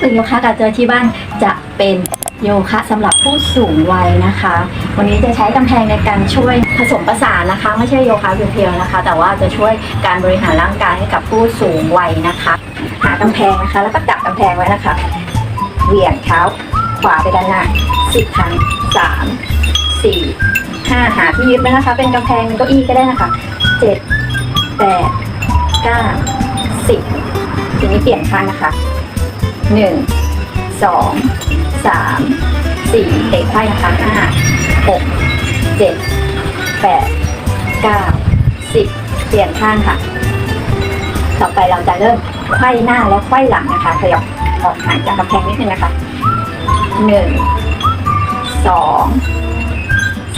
ตื่นโยคะกับเจอที่บ้านจะเป็นโยคะสำหรับผู้สูงวัยนะคะ วันนี้จะใช้กำแพงในการช่วยผสมประสานนะคะ ไม่ใช่โยคะเพียวๆนะคะ แต่ว่าจะช่วยการบริหารร่างกายให้กับผู้สูงวัยนะคะ หากำแพงนะคะ แล้วก็จับกำแพงไว้นะคะเหวี่ยงเท้าขวาไปด้านหน้าสิบครั้งสามสี่ห้าหาที่ยึดไว้นะคะ เป็นกำแพงเก้าอี้ก็ได้นะคะเจ็ดแปดเก้าสิบทีนี้เปลี่ยนข้างนะคะ หนึ่งสองสามสี่เตะไขว้นะคะห้าหกเจ็ดแปดเก้าสิบเปลี่ยนข้างค่ะ ต่อไปเราจะเริ่มไขว้หน้าและไขว้หลังนะคะขยับออกห่างจากกำแพงนิดนึงนะคะหนึ่งสอง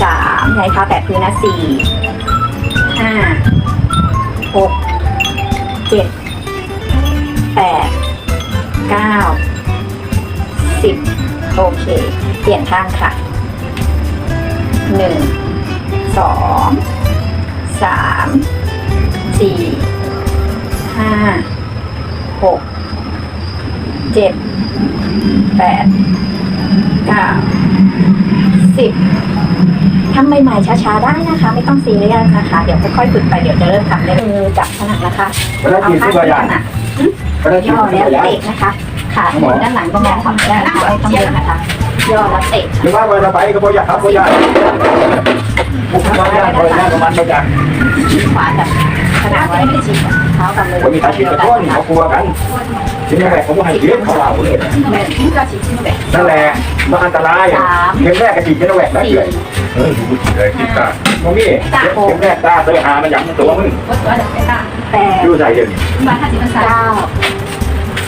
สามใช้เท้าแตะพื้นนะสี่ห้าหกเจ็ดแปด เก้าสิบโอเค เปลี่ยนข้างค่ะหนึ่งสองสามสี่ห้าหกเจ็ดแปดเก้าสิบทำใหม่ๆช้าๆได้นะคะ ไม่ต้องซีเรียสนะคะ เดี๋ยวค่อยๆฝึกไปเดี๋ยวจะเริ่มทำได้มือจับขนาดนะคะเวลาฉีดที่ตัวอย่างขนาดเวลาฉีดย่อที่แล้วตัวอย่างเตะนะคะ ขาถึงด้านหลังตรงนี้ของด้านขาไม่ต้องเดินนะคะย่อแล้วเตะหรือว่าเวลาไปก็พออยากครับพออยากบุกมาได้พออยากประมาณพออยากขวาจับขนาดไว้ไม่ฉีกเท้ากับมือคนมีอาชีพกระท้อนเขากลัวกันทีนี้แหละผมก็ให้เลี้ยงเขาเราเลยหนึ่งที่ก็ฉีกที่แบบนั่นแหละมันอันตรายเข็มแรกกระฉีดเข็มแรกได้สี่เลยเออดูเลยคิดตาโมมี่เข็มแรกตาตัวหามันยังตัวมึงแปดดูใจเย็นเก้ามันเข้าไปโลก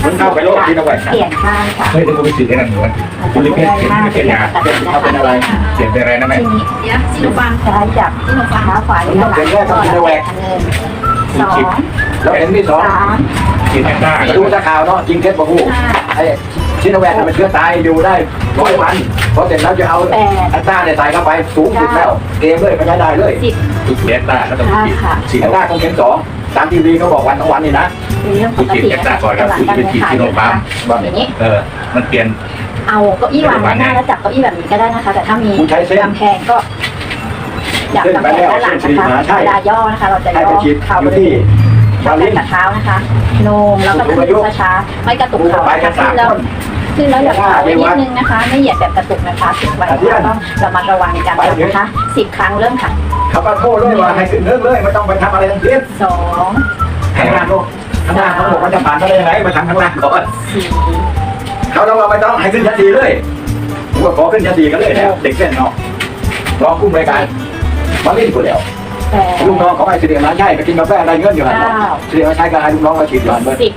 ที่ระแวกเปลี่ยนข้างค่ะเฮ้ยเดี๋ยวกูไปสื่อให้นั่นหนูนะคุณลิเกตเป็นเป็นยาเขาเป็นอะไรเขียนเป็นอะไรนะแม่ทีนี้เดี๋ยวซีโนฟาร์มซ้ายจับเท้าขวาด้านหลังหนึ่งสองแล้วเห็นที่สองสามขีดแอนต้าดูตะข่าวเนาะจริงเท็จบอกกูห้าไอ้ชิโนแวคมันเชื้อตายอยู่ได้ร้อยวันพอเสร็จแล้วจะเอาแปดอัตราเนี่ยใส่เข้าไปสูงสุดแล้วเกมเลยไม่ใช้ได้เลยสิบทุกแอนต้าก็ต้องห้าขีดค่ะสีอัตราของเข็มสอง ตามทีวีเขาบอกวันทั้งวันนี่นะเป็นเรื่องปกตินะคะหลังการเดินขายนะคะอย่างนี้ เออ มันเปลี่ยน เอาเก้าอี้วางไว้หน้าแล้วจับเก้าอี้แบบนี้ก็ได้นะคะ แต่ถ้ามีคุณใช้เส้นกำแพงก็จับกำแพงด้านหลังนะคะเวลาย่อนะคะ เราจะให้ย่ไปอฉีดเข่าอยู่ไปที่เท้าบาลินกับเท้านะคะ โนมแล้วก็ขึ้นช้าๆไม่กระตุกเข่านะคะขึ้นแล้ว ขึ้นแล้วอย่าขาไว้นิดนึงนะคะ ไม่เหยียดแบบกระตุกนะคะสิบวันต้องระมัดระวังในการจับนะคะสิบครั้งเริ่มค่ะเขาก็โทษเลยว่าให้ขึ้นเรื่องเลยไม่ต้องไปทำอะไรทั้งสิ้นสองข้างล่างโลกข้างล่างเขาบอกว่าจะผ่านเขาได้ยังไงมาทำข้างล่างก่อนสี่เขาต้องเราไม่ต้องให้ขึ้นชั้นดีเลยผมก็ขอขึ้นชั้นดีกันเลยแล้วเด็กเส้นเนาะรอกุ้งรายการมาเล่นกูแล้วแปดลูกน้องเขาให้เสด็จมาใช่ไปกินกาแฟได้เงินอยู่หันเสด็จมาใช้ก็ให้ลูกน้องมาฉีดหลานเบิร์สิบ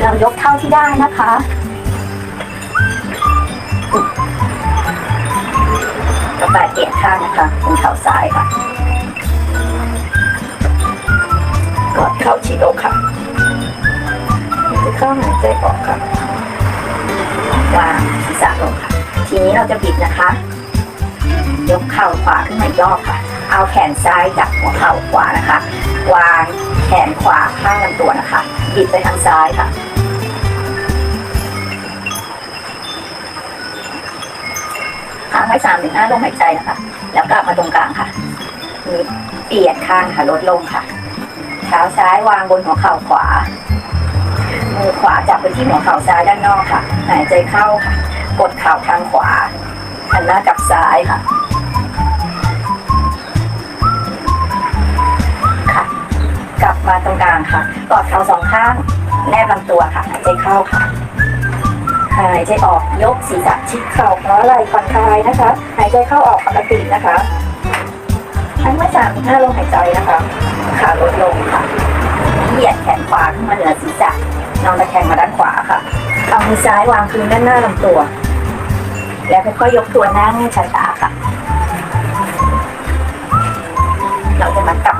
เรายกเท่าที่ได้นะคะก ระต่ายเปลี่ยนข้างนะคะเป็นเข่าซ้ายค่ะกอดเข่าชิดอกค่ะจะเข้าหายใจออกค่ะวางศีรษะลงค่ะ ทีนี้เราจะบิดนะคะ ยกเข่าขวาขึ้นมาย่อค่ะ เอาแขนซ้ายจับหัวเข่าขวานะคะ วางแขนขวาข้างลำตัวนะคะ บิดไปทางซ้ายค่ะางไว้สามถึงห้าลมหายใจนะคะ แล้วกลับมาตรงกลางค่ะนี้เปลี่ยนข้างค่ะลดลงค่ะเท้าซ้ายวางบนหัวเข่าขวา มือขวาจับไปที่หัวเข่าซ้ายด้านนอกค่ะ หายใจเข้าค่ะ กดเข่าทางขวาหันหน้ากลับซ้ายค่ะค่ะ กลับมาตรงกลางค่ะกอดเข่าสองข้าง แนบลำตัวค่ะ หายใจเข้าค่ะ หายใจออกยกศีรษะชิดเข่าเพราะอะไรผ่อนคลายนะคะ หายใจเข้าออกปกตินะคะทั้งเม่สามห้าลมหายใจนะคะขาลดลงค่ะเหยียดแขนขวาขึ้นมาเหนือศีรษะนอนตะแคงมาด้านขวาค่ะเอามือซ้ายวางพื้นด้านหน้าลำตัว แล้วค่อยๆยกตัวนั่งช้าๆค่ะ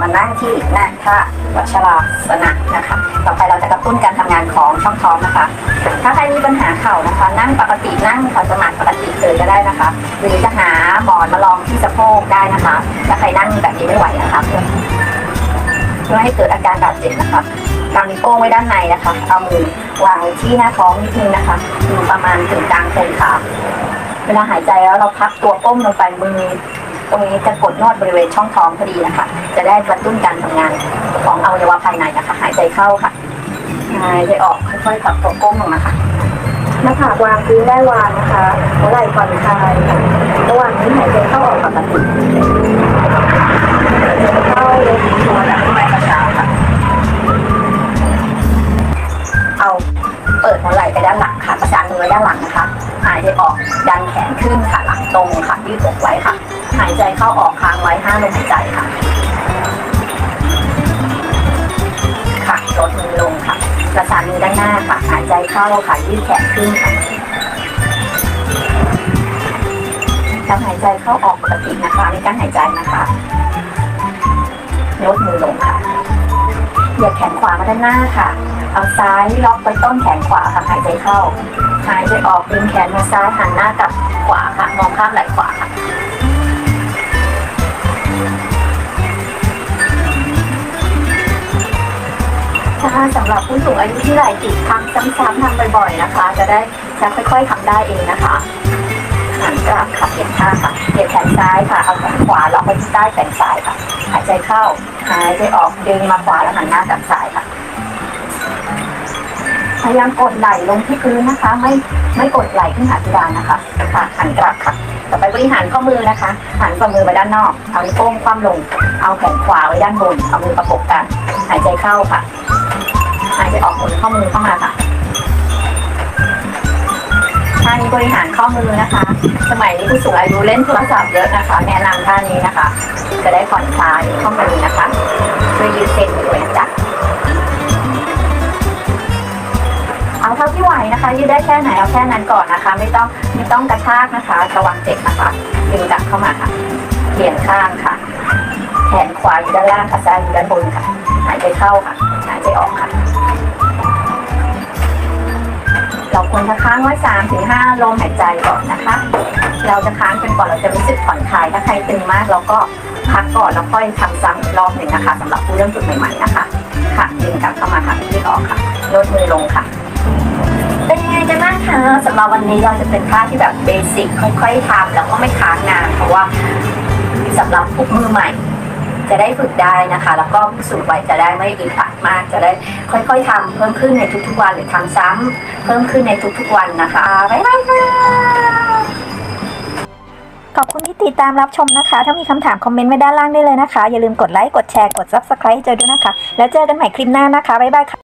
มานั่งที่หน้าท่าวัชราสนะนะคะ ต่อไปเราจะกระตุ้นการทำงานของช่องท้องนะคะ ถ้าใครมีปัญหาเข่านะคะ นั่งปกตินั่งขัสมาธิปกติเลยก็ได้นะคะ หรือจะหาหมอนมาลองที่สะโพกได้นะคะ ถ้าใครนั่งแบบนี้ไม่ไหวนะคะเพื่อเพื่อให้เกิดอาการบาดเจ็บนะคะกางนิ้วโป้งไว้ด้านในนะคะ เอามือวางที่หน้าท้องนิดนึงนะคะอยู่ประมาณถึงกลางโคนขาเวลาหายใจแล้วเราพักตัวก้มลงไปมือ ตรงนี้จะกดนวดบริเวณช่องท้องพอดีนะคะ จะได้กระตุ้นการทำงานของอวัยวะภายในนะคะ หายใจเข้าค่ะหายใจออกค่อยๆขับตัวก้มลงมาค่ะหน้าผากวางพื้นได้วางนะคะหัวไหล่ผ่อนคลายค่ะระหว่างนี้หายใจเข้าออกปกติหายใจเข้าลงตัวแบบไม่กระช้าค่ะ เอาเปิดหัวไหล่ไปด้านหลังค่ะประสานมือไว้ด้านหลังนะคะ หายใจออกดันแขนขึ้นค่ะหลังตรงค่ะยืดอกไว้ค่ะ หายใจเข้าออกค้างไว้ห้าลมหายใจค่ะ ค่ะลดมือลงค่ะประสานมือด้านหน้าค่ะ หายใจเข้าค่ะ ยืดแขนขึ้นค่ะแล้วหายใจเข้าออกปกตินะคะในการหายใจนะคะลดมือลงค่ะเหยียดแขนขวามาด้านหน้าค่ะ เอาซ้ายล็อกไปต้นแขนขวาค่ะหายใจเข้า หายใจออกดึงแขนมาซ้ายหันหน้ากลับขวาค่ะ มองข้ามไหล่ขวาค่ะ ถ้าสำหรับผู้สูงอายุที่ไหล่ติดทำซ้ำๆทำบ่อยๆนะคะ จะได้จะค่อยๆทำได้เองนะคะหันกลับค่ะเปลี่ยนท่าค่ะเปลี่ยนแขนซ้ายค่ะ เอาแขนขวาล็อกไว้ที่ใต้แขนซ้ายค่ะ หายใจเข้า หายใจออกดึงมาขวาแล้วหันหน้ากลับซ้ายค่ะ พยายามกดไหล่ลงที่พื้นนะคะ ไม่ไม่กดไหล่ขึ้นหาเพดานนะคะค่ะหันกลับค่ะ ต่อไปบริหารข้อมือนะคะ หันฝ่ามือไปด้านนอก เอานิ้วโป้งคว่ำลง เอาแขนขวาไว้ด้านบน เอามือประกบกัน หายใจเข้าค่ะ หายใจออกหมุนข้อมือเข้ามาค่ะท่านี้บริหารข้อมือนะคะ สมัยนี้ผู้สูงอายุเล่นโทรศัพท์เยอะนะคะ แนะนำท่านี้นะคะ จะได้ผ่อนคลายข้อมือนะคะช่วยยืดเส้นด้วยนะจ๊ะ เท่าที่ไหวนะคะยืดได้แค่ไหนเอาแค่นั้นก่อนนะคะ ไม่ต้องไม่ต้องกระชากนะคะระวังเจ็บนะคะดึงกลับเข้ามาค่ะเปลี่ยนข้างค่ะ แขนขวาอยู่ด้านล่างค่ะซ้ายอยู่ด้านบนค่ะหายใจเข้าค่ะหายใจออกค่ะเราควรจะค้างไว้สามถึงห้าลมหายใจก่อนนะคะ เราจะค้างจนกว่าเราจะรู้สึกผ่อนคลายถ้าใครตึงมากเราก็พักก่อนแล้วค่อยทำซ้ำอีกรอบหนึ่งนะคะสำหรับผู้เริ่มฝึกใหม่ๆนะคะ ค่ะดึงกลับเข้ามาค่ะยืดออกค่ะลดมือลงค่ะ กันบ้างคะสำหรับวันนี้เราจะเป็นท่าที่แบบเบสิกค่อยๆทำแล้วก็ไม่ค้างนานเพราะว่าสำหรับผู้มือใหม่ จะได้ฝึกได้นะคะ แล้วก็ผู้สูงวัยจะได้ไม่อึดอัดมาก จะได้ค่อยๆทำเพิ่มขึ้นในทุกๆวันหรือทำซ้ำเพิ่มขึ้นในทุกๆวันนะคะบ๊ายบายค่ะขอบคุณที่ติดตามรับชมนะคะ ถ้ามีคำถามคอมเมนต์ไว้ด้านล่างได้เลยนะคะ อย่าลืมกดไลค์ กดแชร์ กด Subscribe ให้เจอด้วยนะคะ แล้วเจอกันใหม่คลิปหน้านะคะ บ๊ายบายค่ะ